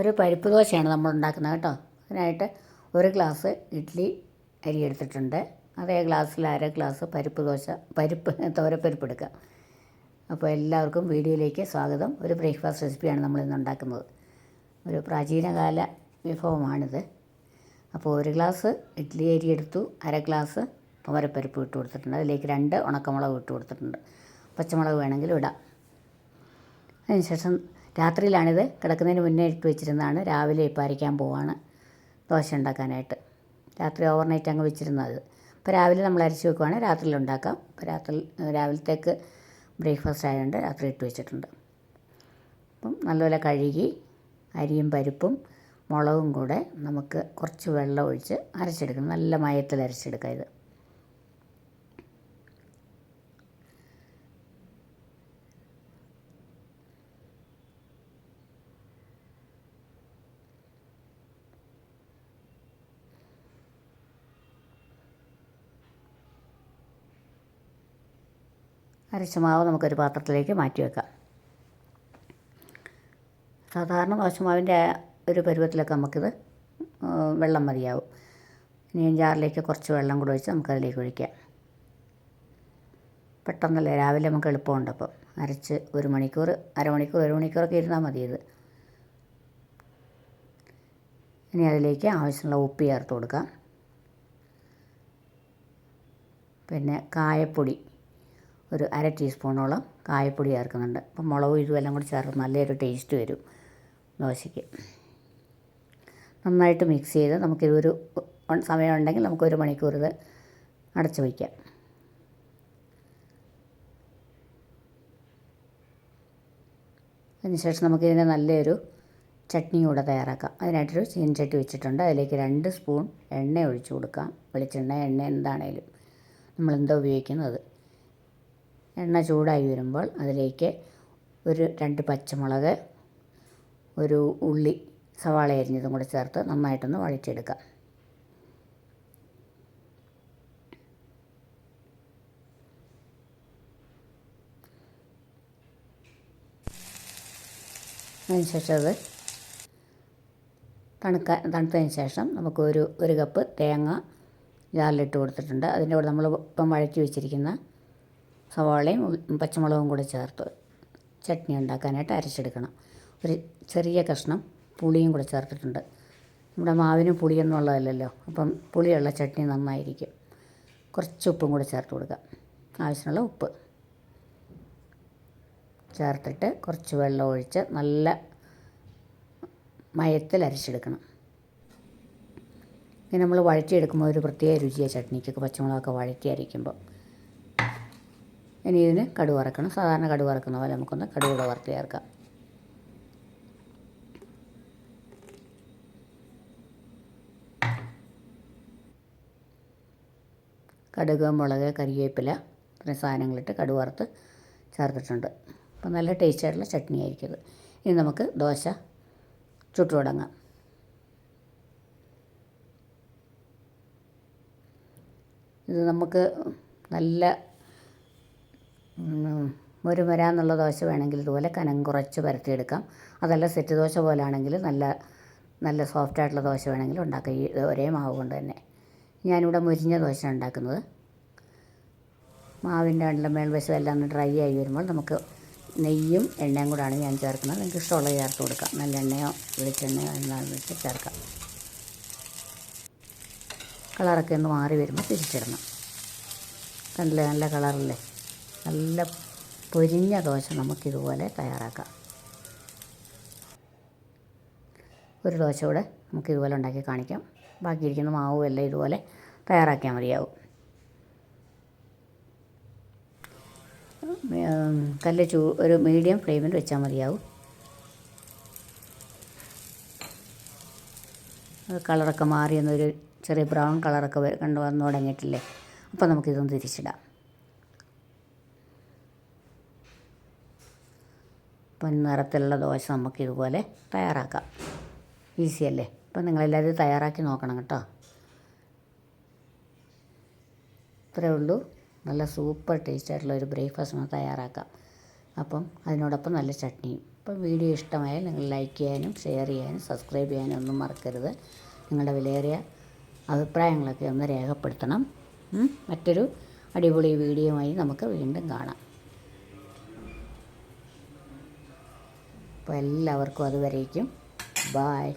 ഒരു പരിപ്പ് ദോശയാണ് നമ്മൾ ഉണ്ടാക്കുന്നത് കേട്ടോ. അതിനായിട്ട് ഒരു ഗ്ലാസ് ഇഡ്ഡലി അരി എടുത്തിട്ടുണ്ട്. അതേ ഗ്ലാസ്സിൽ അര ഗ്ലാസ് പരിപ്പ് ദോശ പരിപ്പ് തോരപ്പരിപ്പ് എടുക്കുക. അപ്പോൾ എല്ലാവർക്കും വീഡിയോയിലേക്ക് സ്വാഗതം. ഒരു ബ്രേക്ക്ഫാസ്റ്റ് റെസിപ്പിയാണ് നമ്മൾ ഇന്ന് ഉണ്ടാക്കുന്നത്. ഒരു പ്രാചീനകാല വിഭവമാണിത്. അപ്പോൾ ഒരു ഗ്ലാസ് ഇഡ്ഡലി അരി എടുത്തു അര ഗ്ലാസ് തോരപ്പരിപ്പ് ഇട്ട് കൊടുത്തിട്ടുണ്ട്. അതിലേക്ക് രണ്ട് ഉണക്കമുളക് ഇട്ട് കൊടുത്തിട്ടുണ്ട്. പച്ചമുളക് വേണമെങ്കിലും ഇടാം. അതിനുശേഷം രാത്രിയിലാണിത്. കിടക്കുന്നതിന് മുന്നേ ഇട്ട് വെച്ചിരുന്നതാണ്. രാവിലെ ഇപ്പോൾ അരയ്ക്കാൻ പോവാണ്. ദോശ ഉണ്ടാക്കാനായിട്ട്. രാത്രി ഓവർനൈറ്റ് അങ്ങ് വെച്ചിരുന്നത് ഇപ്പോൾ രാവിലെ നമ്മൾ അരച്ച് വെക്കുവാണ്. രാത്രിയിൽ ഉണ്ടാക്കാം. ഇപ്പോൾ രാത്രി രാവിലത്തേക്ക് ബ്രേക്ക്ഫാസ്റ്റ് ആയതുകൊണ്ട് രാത്രി ഇട്ട് വെച്ചിട്ടുണ്ട്. അപ്പം നല്ലപോലെ കഴുകി അരിയും പരിപ്പും മുളകും കൂടെ നമുക്ക് കുറച്ച് വെള്ളം ഒഴിച്ച് അരച്ചെടുക്കണം. നല്ല മയത്തിൽ അരച്ചെടുക്കാം ഇത്. അരച്ച മാവ് നമുക്കൊരു പാത്രത്തിലേക്ക് മാറ്റി വെക്കാം. സാധാരണ ദോശമാവിന്റെ ഒരു പരുവത്തിലൊക്കെ നമുക്കിത് വെള്ളം മതിയാവും. ഇനി ജാറിലേക്ക് കുറച്ച് വെള്ളം കൂടെ ഒഴിച്ച് നമുക്കതിലേക്ക് ഒഴിക്കാം. പെട്ടെന്നല്ലേ രാവിലെ നമുക്ക് എളുപ്പമുണ്ട് അപ്പം. അരച്ച് ഒരു മണിക്കൂർ അരമണിക്കൂർ ഒരു മണിക്കൂറൊക്കെ ഇരുന്നാൽ മതി ഇത്. ഇനി അതിലേക്ക് ആവശ്യമുള്ള ഉപ്പ് ചേർത്ത് കൊടുക്കാം. പിന്നെ കായപ്പൊടി. ഒരു അര ടീസ്പൂണോളം കായപ്പൊടി ചേർക്കുന്നുണ്ട്. അപ്പം മുളകും ഇതുമെല്ലാം കൂടി ചേർത്ത് നല്ലൊരു ടേസ്റ്റ് വരും ദോശയ്ക്ക്. നന്നായിട്ട് മിക്സ് ചെയ്ത് നമുക്കിതൊരു സമയമുണ്ടെങ്കിൽ നമുക്കൊരു മണിക്കൂർ ഇത് അടച്ച് വയ്ക്കാം. അതിനുശേഷം നമുക്കിതിന്റെ നല്ലൊരു ചട്നി കൂടെ തയ്യാറാക്കാം. അതിനായിട്ടൊരു ചട്ടി വെച്ചിട്ടുണ്ട്. അതിലേക്ക് രണ്ട് സ്പൂൺ എണ്ണ ഒഴിച്ചു കൊടുക്കാം. വെളിച്ചെണ്ണ എണ്ണ എന്താണേലും. നമ്മളെന്താ ഉപയോഗിക്കുന്നത്? എണ്ണ ചൂടായി വരുമ്പോൾ അതിലേക്ക് ഒരു രണ്ട് പച്ചമുളക് ഒരു ഉള്ളി സവാള അരിഞ്ഞതും കൂടെ ചേർത്ത് നന്നായിട്ടൊന്ന് വഴറ്റിയെടുക്കാം. അതിനുശേഷം അത് തണുക്കാൻ തണുത്തതിന് ശേഷം നമുക്ക് ഒരു ഒരു കപ്പ് തേങ്ങ ജാറിലിട്ട് കൊടുത്തിട്ടുണ്ട്. അതിന്റെ കൂടെ നമ്മൾ ഇപ്പം വഴറ്റി വെച്ചിരിക്കുന്ന സവാളയും പച്ചമുളകും കൂടി ചേർത്ത് ചട്നി ഉണ്ടാക്കാനായിട്ട് അരച്ചെടുക്കണം. ഒരു ചെറിയ കഷ്ണം പുളിയും കൂടെ ചേർത്തിട്ടുണ്ട്. നമ്മുടെ മാവിന് പുളിയൊന്നും ഉള്ളതല്ലല്ലോ അപ്പം പുളിയുള്ള ചട്നി നന്നായിരിക്കും. കുറച്ച് ഉപ്പും കൂടെ ചേർത്ത് കൊടുക്കാം. ആവശ്യമുള്ള ഉപ്പ് ചേർത്തിട്ട് കുറച്ച് വെള്ളം ഒഴിച്ച് നല്ല മയത്തിൽ അരച്ചെടുക്കണം. ഇനി നമ്മൾ വഴറ്റിയെടുക്കുമ്പോൾ ഒരു പ്രത്യേക രുചിയാണ് ചട്നിക്കൊക്കെ പച്ചമുളകൊക്കെ വഴറ്റി അരയ്ക്കുമ്പോൾ ഇനി ഇതിന് കടുക് വറക്കണം. സാധാരണ കടുക് വറക്കുന്ന പോലെ നമുക്കൊന്ന് കടുക് കൂടെ വറുത്ത് ചേർക്കാം കടുക് മുളക് കറിവേപ്പില ഇത്രയും സാധനങ്ങളിട്ട് കടുക് വറുത്ത് ചേർത്തിട്ടുണ്ട്. അപ്പോൾ നല്ല ടേസ്റ്റ് ആയിട്ടുള്ള ചട്നി ആയിരിക്കും ഇത് ഇനി നമുക്ക് ദോശ ചുട്ടു തുടങ്ങാം. ഇത് നമുക്ക് നല്ല മുരുമുരാന്നുള്ള ദോശ വേണമെങ്കിൽ ഇതുപോലെ കനം കുറച്ച് പരത്തിയെടുക്കാം. അതല്ല സെറ്റ് ദോശ പോലെ ആണെങ്കിൽ നല്ല നല്ല സോഫ്റ്റ് ആയിട്ടുള്ള ദോശ വേണമെങ്കിൽ ഉണ്ടാക്കുക ഈ ഒരേ മാവ് കൊണ്ട് തന്നെ. ഞാനിവിടെ മുരിഞ്ഞ ദോശ ഉണ്ടാക്കുന്നത്. മാവിന്റെ അണ്ടിലെ മേൽവശം എല്ലാം ഒന്ന് ഡ്രൈ ആയി വരുമ്പോൾ നമുക്ക് നെയ്യും എണ്ണയും കൂടാണ് ഞാൻ ചേർക്കുന്നത്. നിങ്ങൾക്ക് ഇഷ്ടമുള്ളത് ചേർത്ത് കൊടുക്കാം. നല്ല എണ്ണയോ വെളിച്ചെണ്ണയോ എന്നാണ് വെച്ചാൽ ചേർക്കാം. കളറൊക്കെ ഒന്ന് മാറി വരുമ്പോൾ തിരിച്ചിടണം. കണ്ടില്ലേ? നല്ല കളറല്ലേ? നല്ല പൊരിഞ്ഞ ദോശ നമുക്കിതുപോലെ തയ്യാറാക്കാം. ഒരു ദോശ കൂടെ നമുക്കിതുപോലെ ഉണ്ടാക്കി കാണിക്കാം. ബാക്കിയിരിക്കുന്ന മാവും എല്ലാം ഇതുപോലെ തയ്യാറാക്കിയാൽ മതിയാവും. കല്ല് ചൂ ഒരു മീഡിയം ഫ്ലെയിമിൽ വെച്ചാൽ മതിയാവും. കളറൊക്കെ മാറി എന്നൊരു ചെറിയ ബ്രൗൺ കളറൊക്കെ കണ്ടു വന്നു തുടങ്ങിയിട്ടില്ലേ? അപ്പോൾ നമുക്കിതൊന്ന് തിരിച്ചിടാം. പൊൻ ദോശ നമുക്ക് ഇതുപോലെ തയ്യാറാക്കാം. ഈസിയല്ലേ അപ്പം നിങ്ങളെല്ലാവരും തയ്യാറാക്കി നോക്കണം കേട്ടോ. ഇത്രയേ ഉള്ളൂ. നല്ല സൂപ്പർ ടേസ്റ്റ് ആയിട്ടുള്ള ഒരു ബ്രേക്ക്ഫാസ്റ്റ് നമുക്ക് തയ്യാറാക്കാം. അപ്പം അതിനോടൊപ്പം നല്ല ചട്നിയും. അപ്പം വീഡിയോ ഇഷ്ടമായാൽ നിങ്ങൾ ലൈക്ക് ചെയ്യാനും ഷെയർ ചെയ്യാനും സബ്സ്ക്രൈബ് ചെയ്യാനും ഒന്നും മറക്കരുത്. നിങ്ങളുടെ വിലയേറിയ അഭിപ്രായങ്ങളൊക്കെ ഒന്ന് രേഖപ്പെടുത്തണം? മറ്റൊരു അടിപൊളി വീഡിയോ ആയി നമുക്ക് വീണ്ടും കാണാം. അപ്പോൾ എല്ലാവർക്കും അതുവരേക്കും. ബായ്